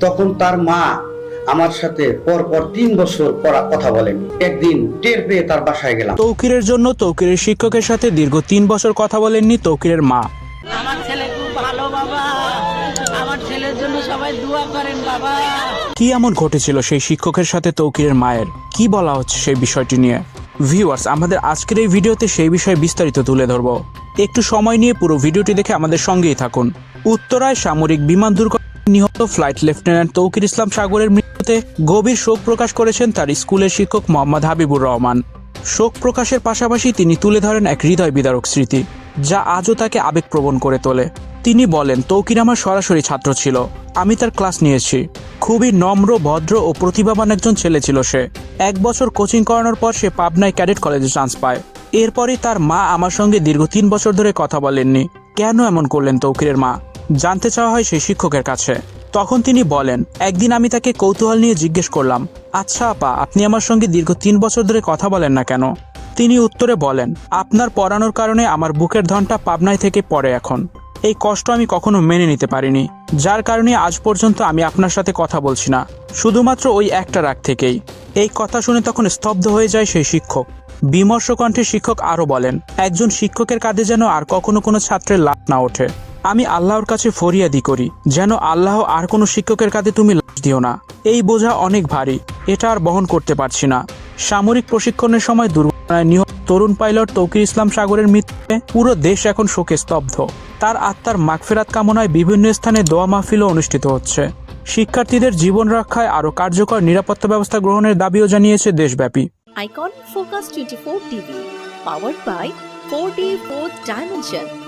তখন তার মা আমার সাথে পর পর তিন বছর পড়া কথা বলেন। একদিন টের পেয়ে তার বাসায় গেলাম। তৌকিরের জন্য তৌকিরের শিক্ষকের সাথে দীর্ঘ তিন বছর কথা বলেননি তৌকিরের মা। আমার ছেলে খুব ভালো বাবা। আমার ছেলের জন্য সবাই দোয়া করেন বাবা। কি এমন ঘটেছিল সেই শিক্ষকের সাথে তৌকিরের মায়ের? কি বলা হচ্ছে সেই বিষয়টি নিয়ে? ভিউয়ার্স আমাদের আজকের এই ভিডিওতে সেই বিষয়ে বিস্তারিত তুলে ধরব। একটু সময় নিয়ে পুরো ভিডিওটি দেখে আমাদের সঙ্গেই থাকুন। উত্তরায় সামরিক বিমান দুর্ঘটনায় নিহত ফ্লাইট লেফটেন্যান্ট তৌকির ইসলাম সাগরের মৃত্যুতে গভীর শোক প্রকাশ করেছেন তার স্কুলের শিক্ষক মোহাম্মদ হাবিবুর রহমান। শোক প্রকাশের পাশাপাশি তিনি তুলে ধরেন এক হৃদয় বিদারক স্মৃতি, যা আজও তাকে আবেগপ্রবণ করে তোলে। তিনি বলেন, তৌকির আমার সরাসরি ছাত্র ছিল। আমি তার ক্লাস নিয়েছি। খুবই নম্র, ভদ্র ও প্রতিভাবান একজন ছেলে ছিল সে। এক বছর কোচিং করানোর পর সে পাবনায় ক্যাডেট কলেজে চান্স পায়। এরপরই তার মা আমার সঙ্গে দীর্ঘ তিন বছর ধরে কথা বলেননি। কেন এমন করলেন তৌকিরের মা? জানতে চাওয়া হয় সেই শিক্ষকের কাছে। তখন তিনি বলেন, একদিন আমি তাকে কৌতূহল নিয়ে জিজ্ঞেস করলাম আচ্ছা আপা, আপনি আমার সঙ্গে দীর্ঘ তিন বছর ধরে কথা বলেন না কেন? তিনি উত্তরে বলেন, আপনার পড়ানোর কারণে আমার বুকের ধনটা পাবনায় থেকে পড়ে এখন। এই কষ্ট আমি কখনো মেনে নিতে পারিনি। যার কারণে আজ পর্যন্ত আমি আপনার সাথে কথা বলছি না। শুধুমাত্র ওই একটা রাগ থেকেই। এই কথা শুনে তখন স্তব্ধ হয়ে যায় সেই শিক্ষক। বিমর্ষ কণ্ঠে শিক্ষক আরও বলেন, একজন শিক্ষকের কাঁধে যেন আর কখনো কোনো ছাত্রের লাভ না ওঠে। আমি আল্লাহর কাছে ফরিয়াদি করি যেন আল্লাহ আর কোনো শিক্ষকের কাঁধে তুমি লাশ দিও না। এই বোঝা অনেক ভারী এটা আর বহন করতে পারছি না। সামরিক প্রশিক্ষণের সময় দুর্ঘটনায় নিহত তরুণ পাইলট তৌকির ইসলাম সাগরের মৃত্যুতে পুরো দেশ এখন শোকে স্তব্ধ। তার আত্মার মাগফেরাত কামনায় বিভিন্ন স্থানে দোয়া মাহফিলও অনুষ্ঠিত হচ্ছে। শিক্ষার্থীদের জীবন রক্ষায় আরও কার্যকর নিরাপত্তা ব্যবস্থা গ্রহণের দাবিও জানিয়েছে দেশব্যাপী। Icon Focus 24 TV, powered by 4D 4th Dimension.